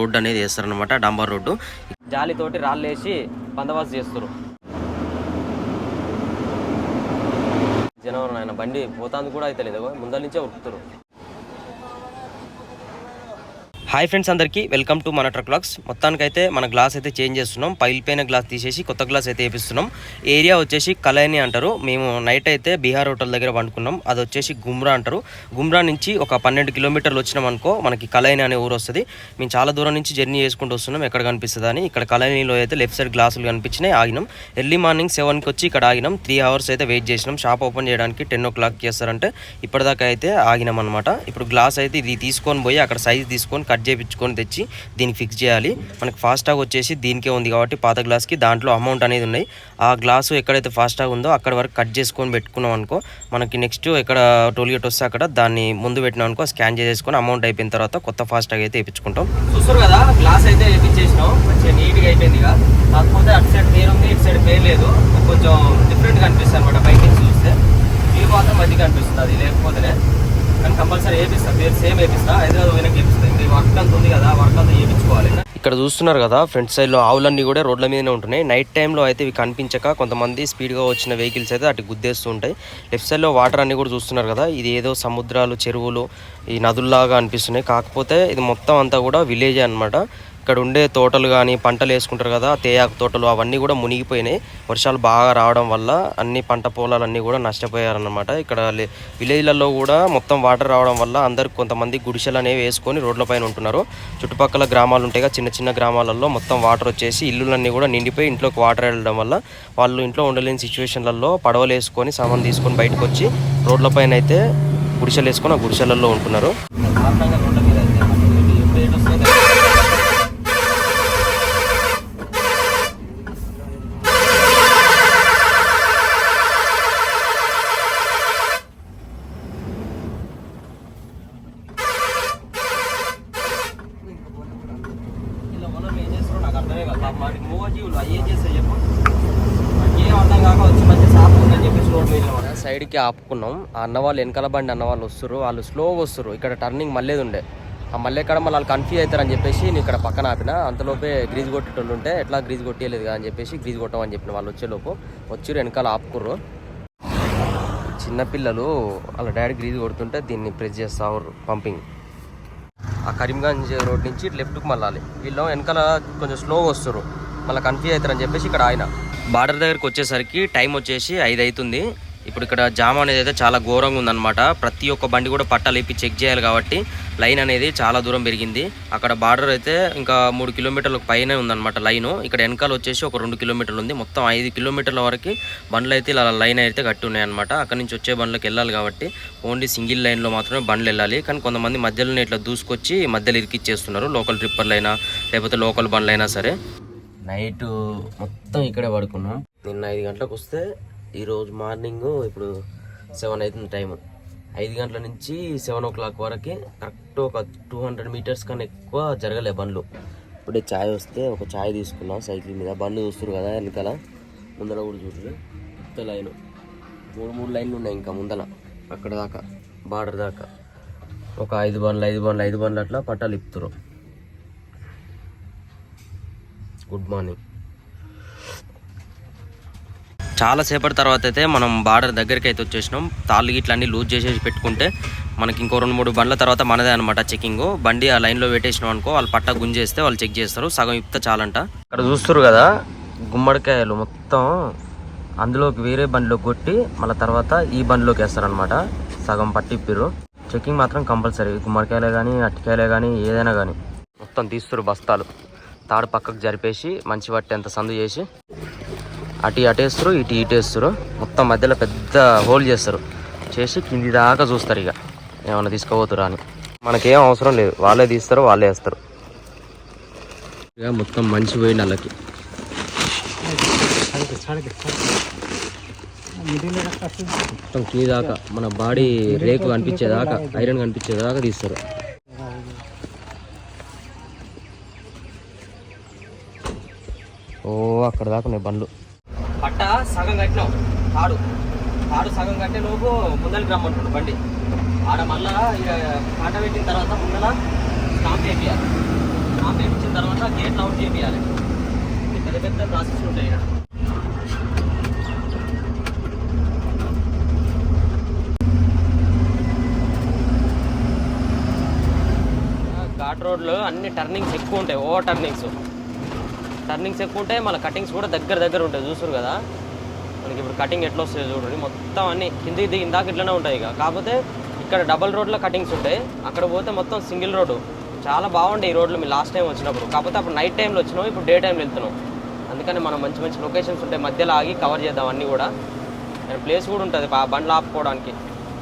Road అనేది వేస్తారనమాట డాంబర్ road. జాలితోటి రాళ్ళేసి బందోబస్తు చేస్తారు జనవరం ఆయన బండి పోతాంది కూడా అయితే లేదు ముందర నుంచే ఉరుకుతారు హాయ్ ఫ్రెండ్స్ అందరికీ వెల్కమ్ టు మన ట్రక్ లాక్స్ మొత్తానికైతే మన గ్లాస్ అయితే చేంజ్ చేస్తున్నాం. పైన గ్లాస్ తీసేసి కొత్త గ్లాస్ అయితే వేపిస్తున్నాం. ఏరియా వచ్చేసి కలయని అంటారు. మేము నైట్ అయితే బీహార్ హోటల్ దగ్గర పండుకున్నాం అది వచ్చేసి గుమ్రా అంటారు. గుమ్రా నుంచి ఒక పన్నెండు కిలోమీటర్లు వచ్చినాం అనుకో మనకి కలయని అనే ఊరు వస్తుంది. మేము చాలా దూరం నుంచి జర్నీ చేసుకుంటూ వస్తున్నాం. ఎక్కడ కనిపిస్తుంది అని ఇక్కడ కలయనిలో అయితే లెఫ్ట్ సైడ్ గ్లాసులు కనిపించినాయి. ఆగినాం. ఎర్లీ మార్నింగ్ సెవెన్కి వచ్చి ఇక్కడ ఆగినాం. త్రీ అవర్స్ అయితే వెయిట్ చేసినాం. షాప్ ఓపెన్ చేయడానికి టెన్ ఓ క్లాక్ చేస్తారంటే ఇప్పటిదాకా అయితే ఆగినాం అనమాట ఇప్పుడు గ్లాస్ అయితే ఇది తీసుకొని పోయి అక్కడ సైజ్ తీసుకొని కట్ చేయించుకొని తెచ్చి దీనికి ఫిక్స్ చేయాలి. మనకి ఫాస్టాగ్ వచ్చేసి దీనికే ఉంది కాబట్టి పాత గ్లాస్కి దాంట్లో అమౌంట్ అనేది ఉన్నాయి. ఆ గ్లాసు ఎక్కడైతే ఫాస్టాగ్ ఉందో అక్కడ వరకు కట్ చేసుకొని పెట్టుకున్నాం అనుకో మనకి నెక్స్ట్ ఎక్కడ టోల్గేట్ వస్తే అక్కడ దాన్ని ముందు పెట్టినాం అనుకో స్కాన్ చేసేసుకొని అమౌంట్ అయిపోయిన తర్వాత కొత్త ఫాస్టాగ్ అయితే వేయించుకుంటాం. చూస్తారు కదా గ్లాస్ అయితే వేయించేసినాం. మంచిగా నీట్గా అయిపోయింది కాకపోతే అటు సైడ్ పేరు ఉంది ఇటు సైడ్ పేరు లేదు. కొంచెం డిఫరెంట్గా అనిపిస్తుంది అనమాట బైక్ నుంచి చూస్తే. ఇది మాత్రం మంచిగా అనిపిస్తుంది అది లేకపోతేనే. కానీ కంపల్సరీ వేపిస్తా. పేరు సేమ్ వేపిస్తా. హైదరాబాద్ పోయినాక వేపిస్తా ఇంకా వర్క్ అంత ఉంది కదా వర్క్ అంతా వేయించుకోవాలి ఇక్కడ చూస్తున్నారు కదా ఫ్రంట్ సైడ్లో ఆవులన్నీ కూడా రోడ్ల మీదనే ఉంటున్నాయి. నైట్ టైంలో అయితే ఇవి కనిపించక కొంతమంది స్పీడ్గా వచ్చిన వెహికల్స్ అయితే అటు గుద్దేస్తూ ఉంటాయి. లెఫ్ట్ సైడ్లో వాటర్ అన్ని కూడా చూస్తున్నారు కదా ఇది ఏదో సముద్రాలు చెరువులు ఈ నదుల్లాగా అనిపిస్తున్నాయి. కాకపోతే ఇది మొత్తం అంతా కూడా విలేజ్ అన్నమాట. ఇక్కడ ఉండే తోటలు కానీ పంటలు వేసుకుంటారు కదా తేయాకు తోటలు అవన్నీ కూడా మునిగిపోయినాయి. వర్షాలు బాగా రావడం వల్ల అన్ని పంట పొలాలన్నీ కూడా నష్టపోయారన్నమాట. ఇక్కడ విలేజ్లలో కూడా మొత్తం వాటర్ రావడం వల్ల అందరు కొంతమంది గుడిసెలు అనేవి వేసుకొని రోడ్ల పైన ఉంటున్నారు. చుట్టుపక్కల గ్రామాలు ఉంటాయి చిన్న చిన్న గ్రామాలలో మొత్తం వాటర్ వచ్చేసి ఇల్లులన్నీ కూడా నిండిపోయి ఇంట్లోకి వాటర్ వెళ్ళడం వల్ల వాళ్ళు ఇంట్లో ఉండలేని సిచ్యువేషన్లలో పడవలు వేసుకొని సామాన్ తీసుకొని బయటకు వచ్చి రోడ్ల పైన అయితే గుడిసెలు వేసుకొని ఆ గుడిసెలలో ఉంటున్నారు ఇలా మనం ఏం చేస్తున్నారో నాకు అర్థమే కాదు పాపం వాటికి మూగజీవులు అవి ఏం చేస్తాయి చెప్పు మనకి ఏం అర్థం కాక వచ్చి మంచి సాపు ఉందని చెప్పేసి రోడ్డు మీద సైడ్కి ఆపుకున్నాం. ఆ అన్న వాళ్ళు వెనకాల బండి అన్న వాళ్ళు వస్తారు వాళ్ళు స్లోగా వస్తారు ఇక్కడ టర్నింగ్ మళ్ళేది ఉండే. ఆ మళ్ళీ ఎక్కడ మళ్ళీ వాళ్ళు కన్ఫ్యూజ్ అవుతారని చెప్పేసి నేను ఇక్కడ పక్కన ఆపిన. అంతలోపే గ్రీజ్ కొట్టేటోళ్ళు ఉంటే ఎట్లా గ్రీజ్ కొట్టేయలేదు కదా అని చెప్పేసి గ్రీజ్ కొట్టమని చెప్పిన వాళ్ళు వచ్చేలోపు వచ్చి వెనకాల ఆపుకుర్రు. చిన్నపిల్లలు వాళ్ళ డాడీ గ్రీజ్ కొడుతుంటే దీన్ని ప్రెస్ చేస్తా పంపింగ్ ఆ కరీంగంజ్ రోడ్ నుంచి లెఫ్ట్కి మళ్ళాలి. వీళ్ళు వెనకాల కొంచెం స్లోగా వస్తారు మళ్ళీ కన్ఫ్యూజ్ అవుతారని చెప్పేసి ఇక్కడ ఆయన. బార్డర్ దగ్గరికి వచ్చేసరికి టైం వచ్చేసి ఐదు అవుతుంది. ఇప్పుడు ఇక్కడ జామ్ అనేది అయితే చాలా ఘోరంగా ఉందన్నమాట. ప్రతి ఒక్క బండి కూడా పట్టాలు ఇప్పి చెక్ చేయాలి కాబట్టి లైన్ అనేది చాలా దూరం పెరిగింది. అక్కడ బార్డర్ అయితే ఇంకా మూడు కిలోమీటర్లకు పైన ఉందన్నమాట లైన్ ఇక్కడ వెనకాల వచ్చేసి ఒక రెండు కిలోమీటర్లు ఉంది. మొత్తం ఐదు కిలోమీటర్ల వరకు బండ్లు అయితే ఇలా లైన్ అయితే కట్టి ఉన్నాయన్నమాట. అక్కడ నుంచి వచ్చే బండ్లకు వెళ్ళాలి కాబట్టి ఓన్లీ సింగిల్ లైన్లో మాత్రమే బండ్లు వెళ్ళాలి. కానీ కొంతమంది మధ్యలోనే ఇట్లా దూసుకొచ్చి మధ్యలో ఇరికిచ్చేస్తున్నారు. లోకల్ ట్రిప్పర్లు అయినా లేకపోతే లోకల్ బండ్లు అయినా సరే. నైట్ మొత్తం ఇక్కడే పడుకున్నాం. నిన్న ఐదు గంటలకు వస్తే ఈరోజు మార్నింగ్ ఇప్పుడు సెవెన్ అవుతుంది టైం ఐదు గంటల నుంచి సెవెన్ ఓ క్లాక్ వరకు కరెక్ట్ ఒక టూ హండ్రెడ్ మీటర్స్ కన్నా ఎక్కువ జరగలే బండ్లు. ఇప్పుడే ఛాయ్ వస్తే ఒక ఛాయ్ తీసుకున్నాం సైకిల్ మీద. బండ్లు చూస్తారు కదా వెనకాల. ముందర కూడా చూడరు. పెద్ద లైన్. మూడు మూడు లైన్లు ఉన్నాయి ఇంకా ముందల. అక్కడ దాకా బార్డర్ దాకా. ఒక ఐదు బండ్లు ఐదు బండ్లు ఐదు బండ్లు అట్లా పట్టాలు ఇప్పుతారు గుడ్ మార్నింగ్. చాలా సేపటి తర్వాత అయితే మనం బార్డర్ దగ్గరికి అయితే వచ్చేసినాం. తాళ్ళు గిట్ల అన్ని లూజ్ చేసేసి పెట్టుకుంటే మనకి ఇంకో రెండు మూడు బండ్ల తర్వాత మనదే అనమాట చెకింగ్ బండి ఆ లైన్లో పెట్టేసినాం అనుకో వాళ్ళు పట్ట గుంజేస్తే వాళ్ళు చెక్ చేస్తారు. సగం ఇప్పితే చాలంట. ఇక్కడ చూస్తారు కదా గుమ్మడికాయలు మొత్తం అందులోకి వేరే బండిలోకి కొట్టి మళ్ళీ తర్వాత ఈ బండిలోకి వేస్తారనమాట సగం పట్టిప్పిర్రు చెకింగ్ మాత్రం కంపల్సరీ గుమ్మడికాయలే కానీ అట్టికాయలే కానీ ఏదైనా కానీ మొత్తం తీస్తారు బస్తాలు. తాడు పక్కకు జరిపేసి మంచి వాటి అంత సందు చేసి అటు అటేస్తారు ఇటు ఇటేస్తారు మొత్తం మధ్యలో పెద్ద హోల్ చేస్తారు. చేసి కింది దాకా చూస్తారు ఇక. ఏమైనా తీసుకోబోతురా అని. మనకేం అవసరం లేదు. వాళ్ళే తీస్తారు వాళ్ళే వేస్తారు. ఇక మొత్తం మంచి పోయింది వాళ్ళకి. మొత్తం కింది దాకా మన బాడీ రేకు కనిపించేదాకా ఐరన్ కనిపించేదాకా తీస్తారు. అక్కడ దాకా ఉన్నాయి బండ్లు. పట్ట సగం కట్టినాం. ఆడు. ఆడు సగం కట్టే లోపు ముందరికి రమ్మంటున్నాడు బండి. ఆడ మళ్ళా ఇక పాట పెట్టిన తర్వాత ముందర స్టాంప్ చేపియాలి స్టాంప్ చేయించిన తర్వాత గేట్ అవుట్ చేయాలి పెద్ద పెద్ద ప్రాసెస్ ఉంటాయి ఇక్కడ. ఘాట్ రోడ్లో అన్ని టర్నింగ్స్ ఎక్కువ ఉంటాయి ఓవర్ టర్నింగ్స్. టర్నింగ్స్ ఎక్కువ ఉంటాయి మళ్ళీ కటింగ్స్ కూడా దగ్గర దగ్గర ఉంటాయి చూసారు కదా? మనకి ఇప్పుడు కటింగ్ ఎట్లా వస్తుంది చూడండి. మొత్తం అన్ని కిందికి దిగి ఇందాక ఇట్లనే ఉంటాయి ఇక. కాకపోతే ఇక్కడ డబల్ రోడ్లో కటింగ్స్ ఉంటాయి. అక్కడ పోతే మొత్తం సింగిల్ రోడ్డు చాలా బాగుండే ఈ రోడ్లు మీరు లాస్ట్ టైం వచ్చినప్పుడు. కాకపోతే అప్పుడు నైట్ టైంలో వచ్చినాం ఇప్పుడు డే టైంలో వెళ్తున్నాం. అందుకని మనం మంచి మంచి లొకేషన్స్ ఉంటాయి మధ్యలో ఆగి కవర్ చేద్దాం అన్నీ కూడా. ప్లేస్ కూడా ఉంటుంది బండ్లు ఆపుకోవడానికి.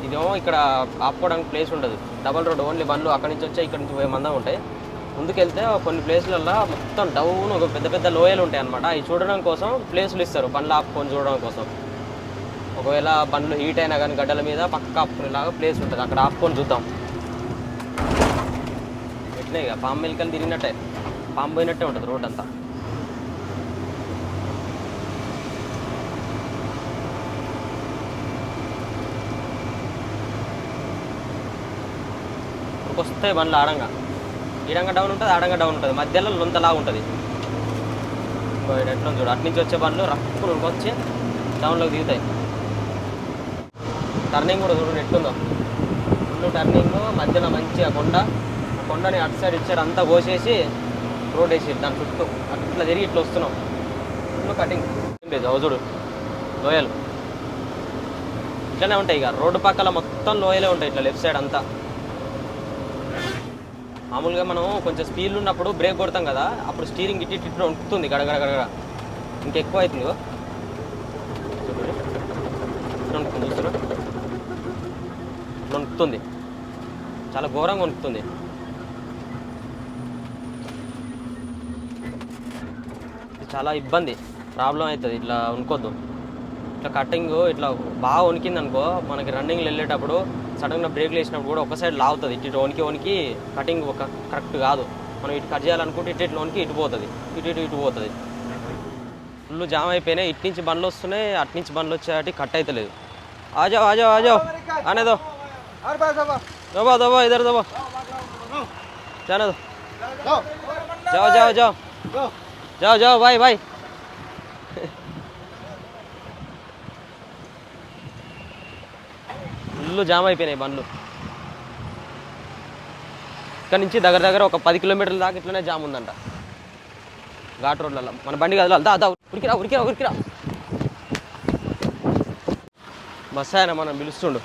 ఇదేమో ఇక్కడ ఆపుకోవడానికి ప్లేస్ ఉండదు. డబల్ రోడ్ ఓన్లీ బండ్లు అక్కడి నుంచి వచ్చే ఇక్కడ నుంచి పోయే మందం ఉంటాయి. ముందుకెళ్తే కొన్ని ప్లేస్లలో మొత్తం డౌన్ ఒక పెద్ద పెద్ద లోయలు ఉంటాయి అనమాట అవి చూడడం కోసం ప్లేసులు ఇస్తారు. బండ్లు ఆపుకొని చూడడం కోసం. ఒకవేళ బండ్లు హీట్ అయినా కానీ గడ్డల మీద పక్క ఆపుకునేలాగా ప్లేస్ ఉంటుంది. అక్కడ ఆపుకొని చూద్దాం. ఎట్లే ఇక పాము మెలికలు తిరిగినట్టే. పాము పోయినట్టే ఉంటుంది రోడ్ అంతా వస్తాయి బండ్లు ఆడంగా. ఈడంగా డౌన్ ఉంటుంది ఆడంగా డౌన్ ఉంటుంది. మధ్యలో లొంతలా ఉంటుంది. ఇంకో ఎట్లా ఉంది చూడు అటు నుంచి వచ్చే బండ్లు రక్కులు వచ్చి టౌన్లోకి దిగుతాయి. టర్నింగ్ కూడా చూడండి ఎట్లుందో. ఫుల్ టర్నింగ్ మధ్యలో మంచిగా కొండ. కొండని అటు సైడ్ ఇచ్చారు అంతా కోసేసి రోడ్ వేసి దాని చుట్టూ. అట్లా తిరిగి ఇట్లా వస్తున్నాం. ఫుల్ కటింగ్ లేదు అవు చూడు. లోయలు. ఇట్లనే ఉంటాయి ఇక. రోడ్డు పక్కల మొత్తం లోయలే ఉంటాయి ఇట్లా లెఫ్ట్ సైడ్ అంతా. మామూలుగా మనం కొంచెం స్పీడ్ ఉన్నప్పుడు బ్రేక్ కొడతాం కదా అప్పుడు స్టీరింగ్ ఇట్టి ఇటు ఉంటుంది వణుకుతుంది గడగడ గడగడ ఇంకెక్కువ అవుతుంది ఇట్లా వణుకుతుంది ఇట్లా వణుకుతుంది చాలా ఘోరంగా వణుకుతుంది చాలా ఇబ్బంది. ప్రాబ్లం అవుతుంది ఇట్లా వణుకోద్దు. ఇట్లా కట్టింగ్ ఇట్లా బాగా వణికింది అనుకో మనకి రన్నింగ్లో వెళ్ళేటప్పుడు సడన్గా బ్రేక్లు వేసినప్పుడు కూడా ఒక సైడ్ లాగుతుంది. ఇటు వనికి వనికి కటింగ్ ఒక కరెక్ట్ కాదు. మనం ఇటు కట్ చేయాలనుకుంటే ఇటు ఇటు వనికి ఇటు పోతుంది. ఇటు ఇటు ఇటు పోతుంది. ఫుల్ జామ్ అయిపోయినాయి. ఇటు నుంచి బండ్లు వస్తున్నాయి. అటు నుంచి బండ్లు వచ్చేటి కట్ అవుతలేదు ఆజో ఆజో ఆజో అనేదో దోబా దోబా ఇద్దరు దోబా జానేదో జావ్ జావ్ జావ్. జావ్ జావ్ బాయ్ బాయ్. भाई ఇల్లు జామ్ అయిపోయినాయి బండ్లు ఇక్కడ నుంచి దగ్గర దగ్గర ఒక పది కిలోమీటర్ల దాకా ఇట్లనే జామ్ ఉందంట ఘాట్ రోడ్లలో మన బండి కదలాలి దా దా ఉరికిరా ఉరికిరా ఉరికిరా బస్ ఆయన మనం పిలుస్తుండు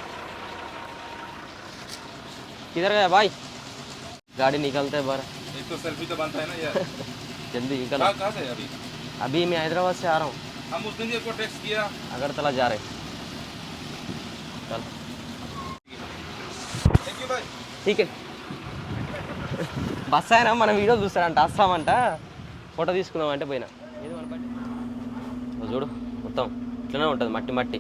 किधर गया भाई गाड़ी निकलते हैं बार एक तो सेल्फी तो बनता है ना यार जल्दी निकल कहाँ कहाँ से है अभी अभी मैं हैदराबाद से आ रहा हूँ हम उस दिन को टेक्स्ट किया अगरतला जा रहे चल టికెట్ బస్ అయినా మనం వీడియో చూస్తాడంట వస్తామంట ఫోటో తీసుకుందాం అంటే పోయినా చూడు మొత్తం ఇట్లనే ఉంటుంది మట్టి మట్టి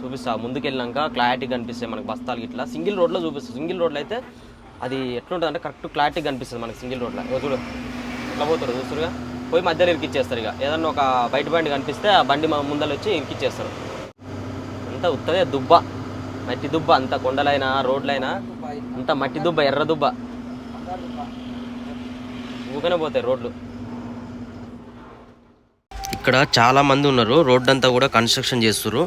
చూపిస్తా ముందుకు వెళ్ళినాక క్లారిటీ కనిపిస్తాయి మనకు బస్తాలు ఇట్లా సింగిల్ రోడ్లో చూపిస్తాం సింగిల్ రోడ్లో అయితే అది ఎట్లుంటుంది అంటే కరెక్ట్ క్లారిటీ కనిపిస్తుంది మనకి సింగిల్ రోడ్లో చూడు ఎట్లా పోతాడు చూస్తారుగా పోయి మధ్యలో ఇరికిచ్చేస్తారు ఇక ఏదన్నా ఒక బయట బండి కనిపిస్తే ఆ బండి మా ముందలు వచ్చి ఇరికిచ్చేస్తారు అంతా ఉత్తరే దుబ్బ మట్టి దుబ్బ అంత కొండలైనా రోడ్లైనా అంత మట్టి దుబ్బ ఎర్ర దుబ్బ. ఊకనే పోతాయి రోడ్లు. ఇక్కడ చాలా మంది ఉన్నారు. రోడ్డు అంతా కూడా కన్స్ట్రక్షన్ చేస్తున్నారు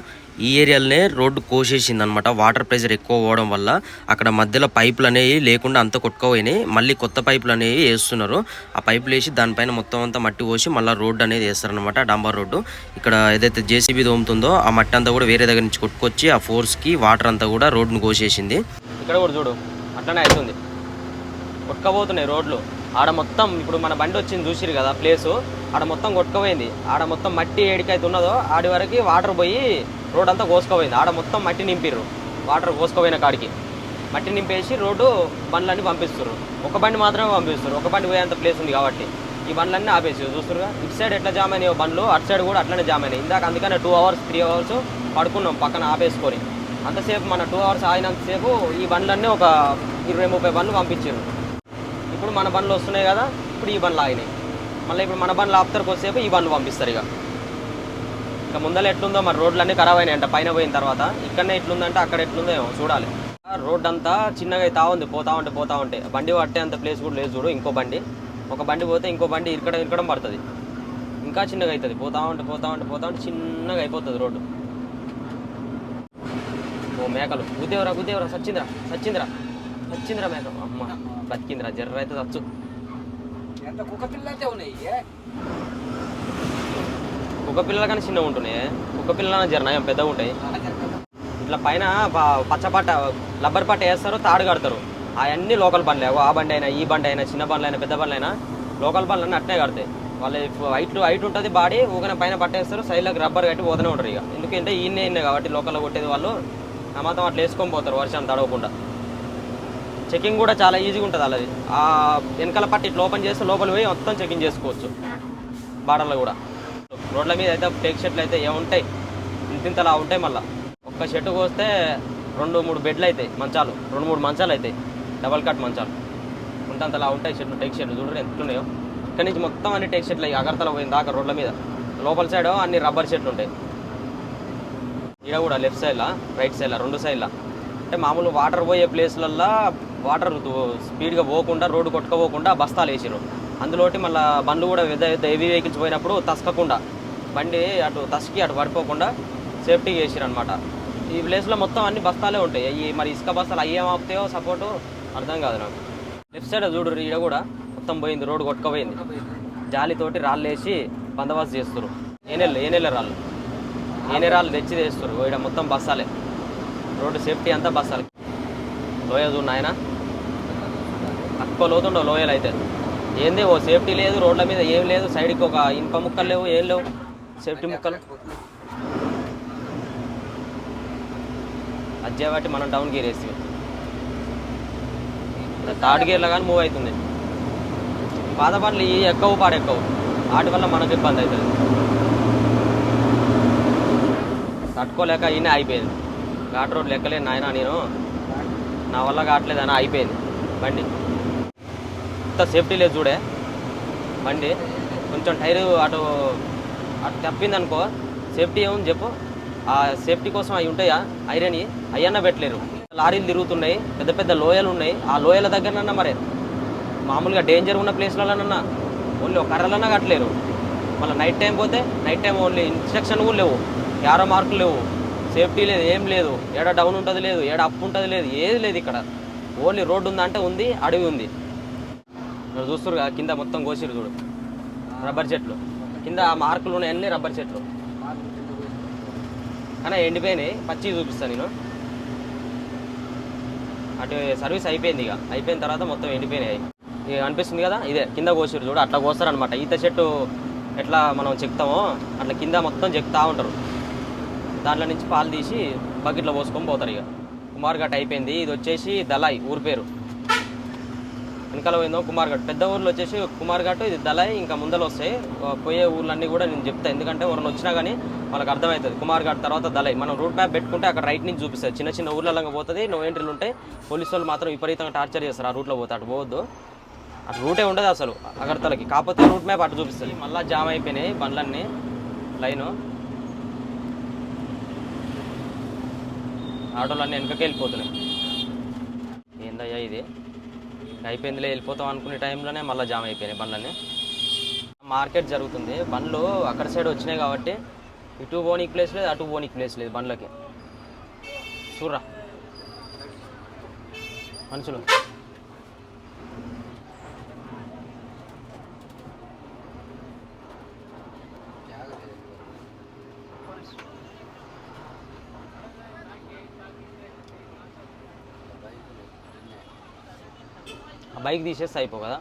ఈ ఏరియాలనే రోడ్డు కోసేసింది అనమాట వాటర్ ప్రెషర్ ఎక్కువ పోవడం వల్ల అక్కడ మధ్యలో పైపులు అనేవి లేకుండా అంత కొట్టుకోపోయినాయి. మళ్ళీ కొత్త పైపులు అనేవి వేస్తున్నారు. ఆ పైపులు వేసి దానిపైన మొత్తం అంతా మట్టి పోసి మళ్ళీ రోడ్డు అనేది వేస్తారనమాట డాంబర్ రోడ్డు. ఇక్కడ ఏదైతే జేసీబీ తోముతుందో ఆ మట్టి అంతా కూడా వేరే దగ్గర నుంచి కొట్టుకొచ్చి ఆ ఫోర్స్కి వాటర్ అంతా కూడా రోడ్డును కోసేసింది. ఇక్కడ కూడా చూడు అట్లనే అవుతుంది. కొట్టుకపోతున్నాయి రోడ్లు. ఆడ మొత్తం ఇప్పుడు మన బండి వచ్చింది చూసిరు కదా ప్లేసు ఆడ మొత్తం కొట్టుకుపోయింది. ఆడ మొత్తం మట్టి ఏడికైతే ఉన్నదో ఆడి వరకు వాటర్ పోయి రోడ్ అంతా కోసుకుపోయింది. ఆడ మొత్తం మట్టి నింపిర్రు. వాటర్ కోసుకుపోయిన కాడికి. మట్టి నింపేసి రోడ్డు బండ్లన్నీ పంపిస్తారు ఒక బండి మాత్రమే పంపిస్తారు ఒక బండి పోయేంత ప్లేస్ ఉంది కాబట్టి. ఈ బండ్లన్నీ ఆపేసి చూస్తురుగా ఇటు సైడ్ ఎట్లా జామ్ అయినాయో బండ్లు అటు సైడ్ కూడా అట్లనే జామ్ అయినాయి. ఇందాక అందుకనే టూ అవర్స్ త్రీ అవర్స్ పడుకున్నాం పక్కన ఆపేసుకొని. అంతసేపు మన టూ అవర్స్ ఆగినంతసేపు ఈ బండ్లన్నీ ఒక ఇరవై ముప్పై బండ్లు పంపించారు ఇప్పుడు మన బండ్లు వస్తున్నాయి కదా ఇప్పుడు ఈ బండ్లు ఆగినాయి. మళ్ళీ ఇప్పుడు మన బండ్లు ఆపుతారు కొద్దిసేపు ఈ బండ్లు పంపిస్తారు ఇక. ఇక ముందర ఎట్లుందో మరి రోడ్లు అన్నీ ఖరాబ్ అయినాయి అంట పైన పోయిన తర్వాత. ఇక్కడనే ఎట్లుందంటే అక్కడ ఎట్లుందో ఏమో చూడాలి. రోడ్ అంతా చిన్నగా అవుతా ఉంది పోతా ఉంటే పోతా ఉంటే. బండి పట్టే అంత ప్లేస్ కూడా లేదు చూడు ఇంకో బండి. ఒక బండి పోతే ఇంకో బండి ఇరకడం ఇరకడం పడుతుంది. ఇంకా చిన్నగా అవుతుంది. పోతా ఉంటే పోతా ఉంటే పోతా ఉంటే చిన్నగా అయిపోతుంది రోడ్డు. ఓ మేకలు. గుద్దేవరా గుద్దేవరా సచ్చింద్రా సచ్చింద్రా. సచ్చిందిరా మేక అమ్మ బతికిందిరా. జర్ర అయితే చచ్చు ఎంత కుక్క పిల్లలు అయితే ఉన్నాయి కుక్క పిల్లల కానీ చిన్నగా ఉంటున్నాయి. కుక్క పిల్లల జర పెద్దగా ఉంటాయి. ఇట్లా పైన ప- పచ్చపట్ట లబ్బర్ పట్ట వేస్తారు తాడు కడతారు. అవన్నీ లోకల్ బండ్లే. ఆ బండి అయినా ఈ బండి అయినా చిన్న బండ్లు అయినా పెద్ద బండ్లు అయినా లోకల్ బండ్లు అన్నీ అట్నే కడతాయి. వాళ్ళ హైట్ హైట్ ఉంటుంది బాడీ ఊగన పైన పట్టేస్తారు సైడ్లకు రబ్బర్ కట్టి పోతూనే ఉంటారు ఇక. ఎందుకంటే ఈయనే ఈయనే కాబట్టి లోకల్లో కొట్టేది వాళ్ళు. ఆ మాత్రం అట్లా వేసుకొని పోతారు వర్షం తడవకుండా. చెకింగ్ కూడా చాలా ఈజీగా ఉంటుంది అలాది ఆ వెనకాల పట్టి ఇట్లా ఓపెన్ చేస్తే లోపల పోయి మొత్తం చెకింగ్ చేసుకోవచ్చు. బార్డర్లో కూడా. రోడ్ల మీద అయితే టేక్ షెట్లు అయితే ఏముంటాయి ఇంతింతలా ఉంటాయి మళ్ళీ. ఒక్క షెట్టు కోస్తే రెండు మూడు బెడ్లు అవుతాయి మంచాలు. రెండు మూడు మంచాలు అవుతాయి డబల్ కట్ మంచాలు. ఉంటంతలా ఉంటాయి షెట్లు టేక్ షెట్లు చూడరు ఎంతున్నాయో ఇక్కడి నుంచి మొత్తం అన్ని టేక్ షెట్లు అయ్యి అగర్తల పోయిన దాకా రోడ్ల మీద. లోపల సైడ్ అన్ని రబ్బర్ షెట్లు ఉంటాయి. ఇక్కడ కూడా లెఫ్ట్ సైడ్లా రైట్ సైడ్లా రెండు సైడ్లా అంటే మామూలు వాటర్ పోయే ప్లేస్లల్లో వాటర్ స్పీడ్గా పోకుండా రోడ్డు కొట్టుకోపోకుండా బస్తాలు వేసారు అందులోటి మళ్ళీ బండ్లు కూడా పెద్ద పెద్ద హెవీ వెహికల్స్ పోయినప్పుడు తసకకుండా బండి అటు తసకి అటు పడిపోకుండా సేఫ్టీ చేసారు అనమాట ఈ ప్లేస్లో మొత్తం అన్ని బస్తాలే ఉంటాయి. ఈ మరి ఇసుక బస్తాలు అవి ఏం ఆపుతాయో సపోర్టు అర్థం కాదు నాకు. లెఫ్ట్ సైడ్ చూడు ఈడ కూడా మొత్తం పోయింది రోడ్డు కొట్టుకుపోయింది. జాలితోటి రాళ్ళు వేసి బందోబస్తు చేస్తారు ఏనెళ్ళు ఏనెళ్ళ రాళ్ళు. ఏనే రాళ్ళు తెచ్చి తెస్తారు ఇక్కడ మొత్తం బస్సాలే రోడ్డు సేఫ్టీ అంతా బస్సాలి లోయ చూడు నాయనా. తక్కువ లోతుండవు లోయలు అయితే. ఏంది ఓ సేఫ్టీ లేదు రోడ్ల మీద ఏం లేదు సైడ్కి ఒక ఇనుప ముక్కలు లేవు ఏం లేవు సేఫ్టీ ముక్కలు. అజ్జా బట్టి మనం డౌన్ గేర్ వేసి థర్డ్ గేర్లో కానీ మూవ్ అవుతుంది. పాత బండ్లు ఈ ఎక్కువ పాడు ఎక్కువ. వాటి వల్ల మనకు ఇబ్బంది అవుతుంది. తట్టుకోలేక ఈయన అయిపోయింది ఘాట్ రోడ్ లెక్కలేను నాయన నేను. నా వల్ల కావట్లేదని అయిపోయింది బండి. అంత సేఫ్టీ లేదు చూడే. బండి. కొంచెం టైరు అటు అటు తప్పింది అనుకో సేఫ్టీ ఏముంది చెప్పు. ఆ సేఫ్టీ కోసం అవి ఉంటాయా? ఐరన్. అయ్యన్న పెట్టలేరు. లారీలు తిరుగుతున్నాయి. పెద్ద పెద్ద లోయలు ఉన్నాయి. ఆ లోయల దగ్గరనన్నా మరి. మామూలుగా డేంజర్ ఉన్న ప్లేస్లలోనన్నా ఓన్లీ ఒక కర్రలన్నా కట్టలేరు. మళ్ళీ నైట్ టైం పోతే నైట్ టైం ఓన్లీ ఇన్స్ట్రక్షన్ కూడా లేవు. యారో మార్కులు లేవు. సేఫ్టీ లేదు ఏం లేదు. ఏడ డౌన్ ఉంటుంది లేదు ఏడ అప్ ఉంటుంది లేదు ఏది లేదు ఇక్కడ. ఓన్లీ రోడ్డు ఉందంటే ఉంది అడవి ఉంది. మీరు చూస్తారు కింద మొత్తం కోసిరు చూడు. రబ్బర్ చెట్లు. కింద ఆ మార్కులు ఉన్నాయన్నీ రబ్బర్ చెట్లు. కానీ ఎండిపోయినాయి. పచ్చి చూపిస్తాను నేను. అటు సర్వీస్ అయిపోయింది ఇక. అయిపోయిన తర్వాత మొత్తం ఎండిపోయినాయి. ఇక అనిపిస్తుంది కదా ఇదే. కింద కోసిరు చూడు అట్లా కోస్తారనమాట ఈత చెట్టు ఎట్లా మనం చెక్తామో అట్లా కింద మొత్తం చెక్తా ఉంటారు. దాంట్లో నుంచి పాలు తీసి బకెట్లో పోసుకొని పోతారు ఇక. కుమార్ గట్ అయిపోయింది. ఇది వచ్చేసి దలాయి ఊరి పేరు. వెనకాల పోయిందో కుమార్ ఘాట్. పెద్ద ఊర్లో వచ్చేసి కుమార్ ఘాట్ ఇది దళాయి ఇంకా ముందర వస్తాయి పోయే ఊర్లన్నీ కూడా నేను చెప్తాను ఎందుకంటే ఎవరైనా వచ్చినా కానీ వాళ్ళకి అర్థమవుతుంది. కుమార్ ఘాట్ తర్వాత దళాయి. మనం రూట్ మ్యాప్ పెట్టుకుంటే అక్కడ రైట్ నుంచి చూపిస్తారు చిన్న చిన్న ఊర్లలో పోతుంది నో ఎంట్రీలు ఉంటాయి పోలీసు వాళ్ళు మాత్రం విపరీతంగా టార్చర్ చేస్తారు ఆ రూట్లో పోతే. అటు పోవద్దు. అటు రూటే ఉండదు అసలు అగర్తలకి. కాకపోతే రూట్ మ్యాప్ అటు చూపిస్తుంది. మళ్ళీ జామ్ అయిపోయినాయి బండ్లన్నీ లైను. ఆటోలు అన్నీ వెనకకి వెళ్ళిపోతున్నాయి. ఏందయ్యా ఇది? అయిపోయిందిలే వెళ్ళిపోతాం అనుకునే టైంలోనే మళ్ళీ జామ్ అయిపోయినాయి బండ్లన్నీ. మార్కెట్ జరుగుతుంది. బండ్లు అక్కడ సైడ్ వచ్చినాయి కాబట్టి ఇటు పోనీకి ప్లేస్ లేదు అటు పోనీకి ప్లేస్ లేదు బండ్లకి. చూడరా మనుషులు. ఆ బైక్ తీసేస్తే అయిపో కదా.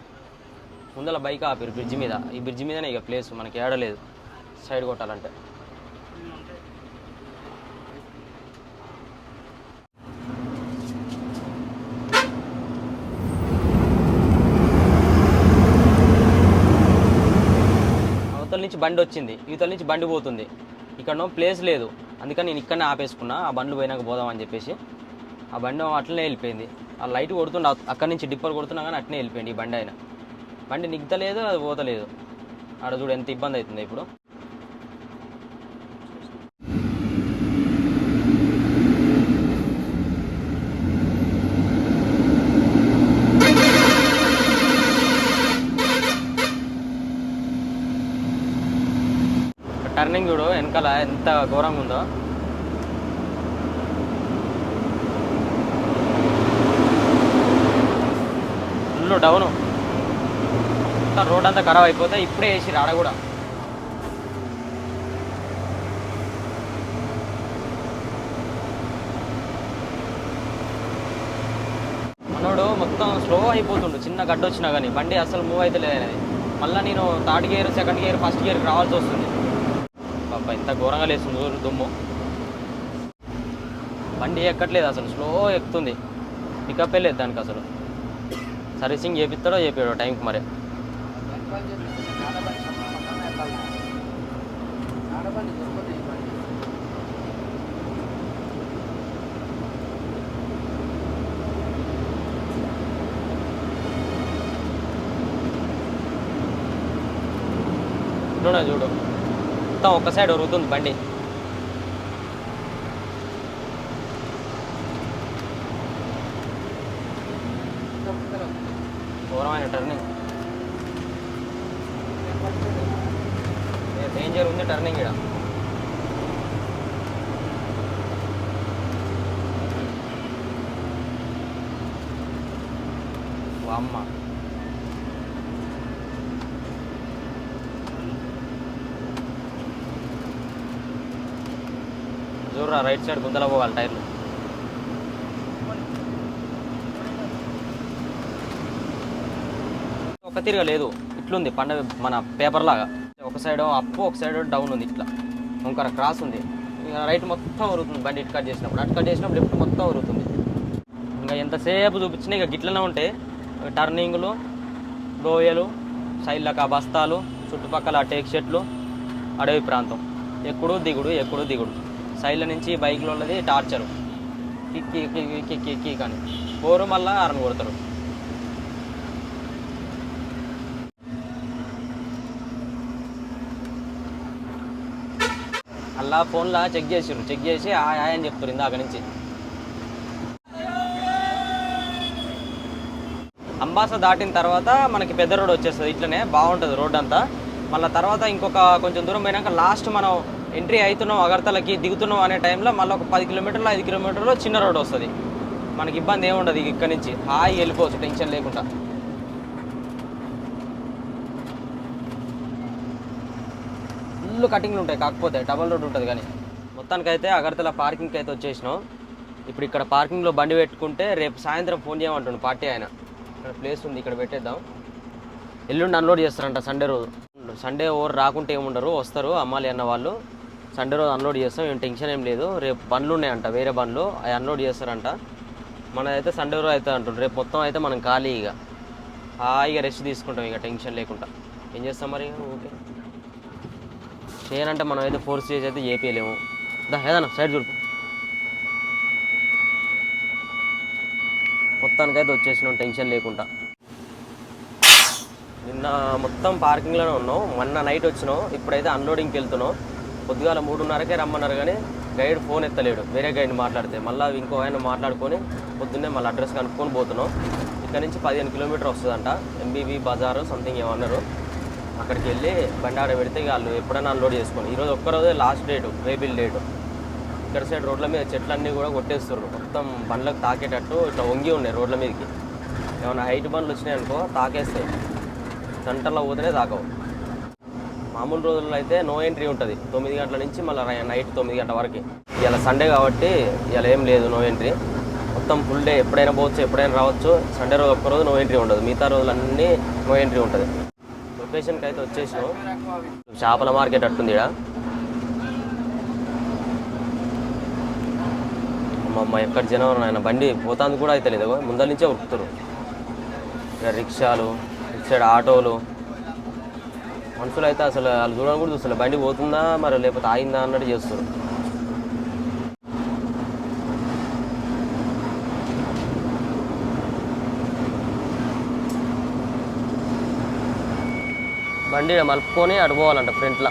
ముందర బైక్ ఆపిరు బ్రిడ్జ్ మీద. ఈ బ్రిడ్జ్ మీదనే ఇక ప్లేస్ మనకి ఏడలేదు సైడ్ కొట్టాలంటే. అవతల నుంచి బండి వచ్చింది. ఇవతల నుంచి బండి పోతుంది. ఇక్కడ ప్లేస్ లేదు. అందుకని నేను ఇక్కడనే ఆపేసుకున్నా. ఆ బండ్లు పోయినాక పోదాం అని చెప్పేసి. ఆ బండి అట్లనే వెళ్ళిపోయింది. ఆ లైట్ కొడుతుండే అక్కడి నుంచి డిప్పర్ కొడుతున్నా కానీ అట్నే వెళ్ళిపోయింది ఈ బండి ఆయన. బండి నిగ్తలేదు అది పోతలేదు. ఆడ చూడు ఎంత ఇబ్బంది అవుతుంది ఇప్పుడు. టర్నింగ్ చూడు వెనకాల ఎంత ఘోరంగా ఉందో. Full down. రోడ్ అంతా ఖరాబ్ అయిపోతే ఇప్పుడే వేసి రాడ కూడా. మనోడు మొత్తం స్లో అయిపోతుండు చిన్న గడ్డ వచ్చినా కానీ. బండి అసలు మూవ్ అయితే లేదనేది మళ్ళీ నేను third gear second gear first గేర్కి రావాల్సి వస్తుంది. పాప ఇంత ఘోరంగా లేస్తుంది దుమ్ము. బండి ఎక్కట్లేదు అసలు స్లో ఎక్కుతుంది. పికప్ లేదు దానికి అసలు. సర్వీసింగ్ చేపిస్తాడో చేపాడో టైంకి మరి. చూడ చూడు. మొత్తం ఒక సైడ్ ఉరుగుతుంది బండి. ఘోరమైన టర్నింగ్ డేంజర్ ఉంది టర్నింగ్ ఇక్కడ అమ్మ జోర్రా రైట్ సైడ్ గుంతలో పోవాలి టైర్లు ఒక తిరగ లేదు ఇట్లుంది పండగ మన పేపర్ లాగా ఒక సైడ్ అప్ ఒక సైడ్ డౌన్ ఉంది ఇట్లా. ఇంకొక క్రాస్ ఉంది. ఇంకా రైట్ మొత్తం ఉరుగుతుంది బండి ఇటు కట్ చేసినప్పుడు. అటు కట్ చేసినప్పుడు లెఫ్ట్ మొత్తం ఉరుగుతుంది ఇంకా ఎంతసేపు చూపించినా ఇక గిట్లనే ఉంటే టర్నింగ్లు గోయలు సైడ్లకు ఆ బస్తాలు చుట్టుపక్కల ఆ టేక్ షెట్లు అడవి ప్రాంతం. ఎక్కడో దిగుడు ఎక్కడో దిగుడు. సైడ్ల నుంచి బైక్లో ఉన్నది టార్చరు కిక్కి కిక్కి కిక్కి కిక్కి కానీ పోరు మళ్ళీ అరని కొడతారు. అలా ఫోన్లో చెక్ చేసిర్రు. చెక్ చేసి ఆ ఆ అని చెప్తారు ఇందాక నుంచి. అంబాస దాటిన తర్వాత మనకి పెద్ద రోడ్ వచ్చేస్తుంది. ఇట్లనే బాగుంటుంది రోడ్ అంతా. మళ్ళీ తర్వాత ఇంకొక కొంచెం దూరం పోయినాక లాస్ట్ మనం ఎంట్రీ అవుతున్నాం అగర్తలకి దిగుతున్నాం అనే టైంలో మళ్ళీ ఒక పది కిలోమీటర్లు ఐదు కిలోమీటర్లు చిన్న రోడ్ వస్తుంది. మనకి ఇబ్బంది ఏముండదు ఇక్కడి ఇక్కడ నుంచి. హాయి వెళ్ళిపోవచ్చు టెన్షన్ లేకుండా. రోడ్లు కటింగ్లు ఉంటాయి కాకపోతే డబల్ రోడ్ ఉంటుంది కానీ. మొత్తానికైతే అగర్తల పార్కింగ్కి అయితే వచ్చేసినాం. ఇప్పుడు ఇక్కడ పార్కింగ్లో బండి పెట్టుకుంటే రేపు సాయంత్రం ఫోన్ చేయమంటుండు పార్టీ ఆయన. ఇక్కడ ప్లేస్ ఉంది ఇక్కడ పెట్టేద్దాం. ఎల్లుండి అన్లోడ్ చేస్తారంట సండే రోజు. సండే ఓవర్ రాకుంటే ఏముండరు వస్తారు అమ్మాలి అన్న వాళ్ళు. సండే రోజు అన్లోడ్ చేస్తాం ఏం టెన్షన్ ఏం లేదు. రేపు బండ్లు ఉన్నాయంట వేరే బండ్లు అవి అన్లోడ్ చేస్తారంట. మనదైతే సండే రోజు అయితే అంటుండ్రు రేపు మొత్తం అయితే మనం ఖాళీ ఇక హాయిగా రెస్ట్ తీసుకుంటాం ఇక టెన్షన్ లేకుండా. ఏం చేస్తాం మరి? ఓకే చేయాలంటే మనం అయితే ఫోర్స్ చేసి అయితే చేపియలేము. దా ఏదన్నా సైడ్ చూడు. మొత్తానికైతే వచ్చేసినాం టెన్షన్ లేకుండా. నిన్న మొత్తం పార్కింగ్లోనే ఉన్నాం. మొన్న నైట్ వచ్చినాం. ఇప్పుడైతే అన్లోడింగ్కి వెళ్తున్నాం. పొద్దుగాల మూడున్నరకే రమ్మన్నారు కానీ గైడ్ ఫోన్ ఎత్తలేడు. వేరే గైడ్ మాట్లాడితే. మళ్ళీ ఇంకో ఆయన మాట్లాడుకొని పొద్దున్నే మళ్ళీ అడ్రస్ కనుక్కొని పోతున్నాం. ఇక్కడ నుంచి పదిహేను కిలోమీటర్ వస్తుందంట. ఎంబీబీ బజారు సంథింగ్ ఏమన్నారు అక్కడికి వెళ్ళి బండి ఆడ పెడితే వాళ్ళు ఎప్పుడైనా అన్లోడ్ చేసుకోండి ఈరోజు ఒక్కరోజే లాస్ట్ డేటు వేబిల్ డేటు. ఇక్కడ సైడ్ రోడ్ల మీద చెట్లన్నీ కూడా కొట్టేస్తున్నారు మొత్తం బండ్లకు తాకేటట్టు ఇట్లా వంగి ఉన్నాయి రోడ్ల మీదకి. ఏమైనా హైట్ బండ్లు వచ్చినాయి అనుకో తాకేస్తాయి. సెంటర్లో పోతేనే తాకవు. మామూలు రోజుల్లో అయితే నో ఎంట్రీ ఉంటుంది. తొమ్మిది గంటల నుంచి మళ్ళీ నైట్ తొమ్మిది గంటల వరకు. ఇలా సండే కాబట్టి ఇలా ఏం లేదు నో ఎంట్రీ. మొత్తం ఫుల్ డే ఎప్పుడైనా పోవచ్చు ఎప్పుడైనా రావచ్చు. సండే రోజు ఒక్కరోజు నో ఎంట్రీ ఉండదు. మిగతా రోజులన్నీ నో ఎంట్రీ ఉంటుంది. లొకేషన్కి అయితే వచ్చేసాం చేపల మార్కెట్ అట్టుంది ఇక్కడ అమ్మమ్మ ఎక్కడ జనం ఆయన బండి పోతాంది కూడా అయితే లేదు. ముందర నుంచే ఉరుకుతారు ఇక్కడ రిక్షాలు ఇటు సైడ్ ఆటోలు. మనుషులు అయితే అసలు వాళ్ళు చూడడం కూడా చూస్తారు బండి పోతుందా మరి లేకపోతే ఆగిందా అన్నట్టు చేస్తారు బండి మలుపుకొని అడుపోవాలంట ఫ్రంట్లో.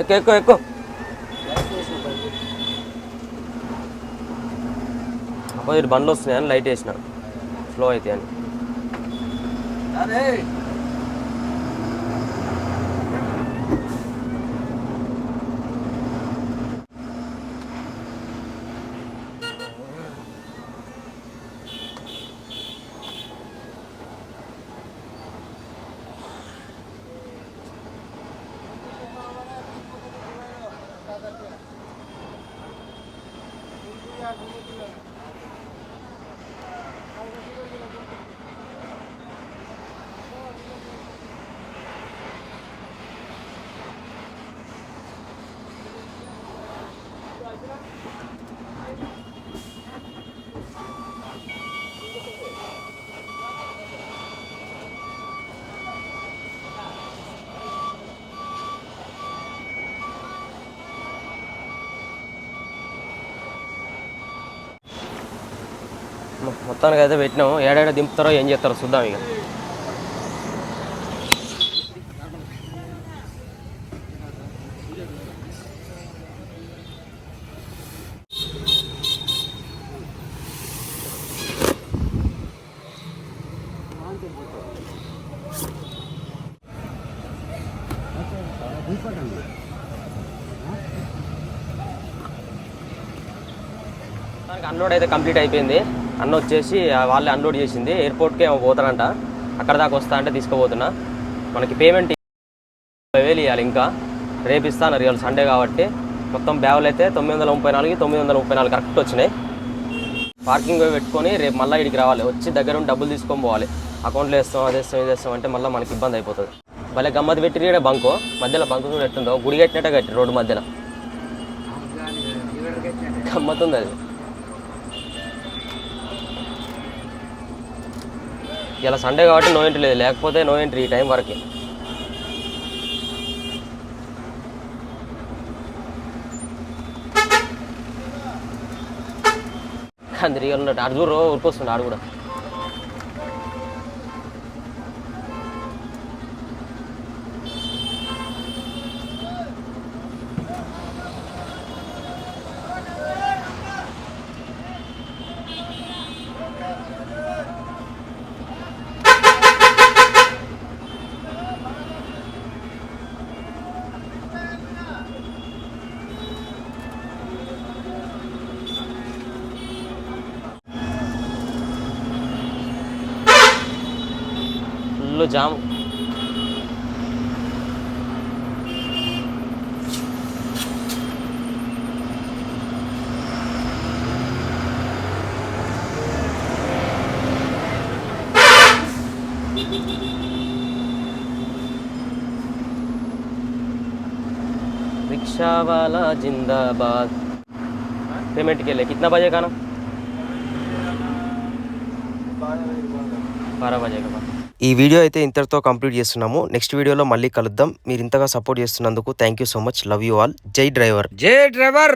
ఎక్కువ ఎక్కువ ఎక్కువ అపోజిట్ బండ్లు వస్తున్నాయని లైట్ వేసిన. ఫ్లో అయితే అని మొత్తానికి అయితే పెట్టినాము. ఏడాడ దింపుతారో ఏం చేస్తారో చూద్దాం ఇక. అన్లోడ్ అయితే కంప్లీట్ అయిపోయింది. అన్న వచ్చేసి ఆ వాళ్ళే అన్లోడ్ చేసింది. ఎయిర్పోర్ట్కి ఏమో పోతారంట. అక్కడ దాకా వస్తా అంటే తీసుకుపోతున్నా. మనకి పేమెంట్ ఇరవై వేలు ఇవ్వాలి ఇంకా. రేపు ఇస్తాను రియల్ సండే కాబట్టి. మొత్తం బ్యాగులు అయితే తొమ్మిది వందల ముప్పై నాలుగు తొమ్మిది వందల ముప్పై నాలుగు కరెక్ట్ వచ్చినాయి. పార్కింగ్ పెట్టుకొని రేపు మళ్ళీ ఇక్కడికి రావాలి. వచ్చి దగ్గర ఉండి డబ్బులు తీసుకొని పోవాలి. అకౌంట్లో వేస్తాం అది వేస్తాం ఇది వేస్తాం అంటే మళ్ళీ మనకి ఇబ్బంది అయిపోతుంది. భలే గమ్మత్ పెట్టి బంకు. మధ్యలో బంకు కూడా ఎట్టుందో గుడి కట్టినట్టే కట్టి రోడ్డు మధ్యలో. గమ్మతుంది అది. ఇలా సండే కాబట్టి నో ఎంట్రీ లేదు. లేకపోతే నో ఎంట్రీ ఈ టైం వరకే. అందరి ఉన్నట్టు అడుగురు చూడు ఆడు కూడా. ಫುಲ್ಲು ಜಾಮ್ रिक्शा वाला जिंदाबाद। पेमेंट के लिए कितना बजेगा ना? बारह बजे का। बाद ఈ వీడియో అయితే ఇంతటితో కంప్లీట్ చేస్తున్నాము. నెక్స్ట్ వీడియోలో మళ్ళీ కలుద్దాం. మీరు ఇంతగా సపోర్ట్ చేస్తున్నందుకు thank you so much. Love you all జై డ్రైవర్. జై డ్రైవర్.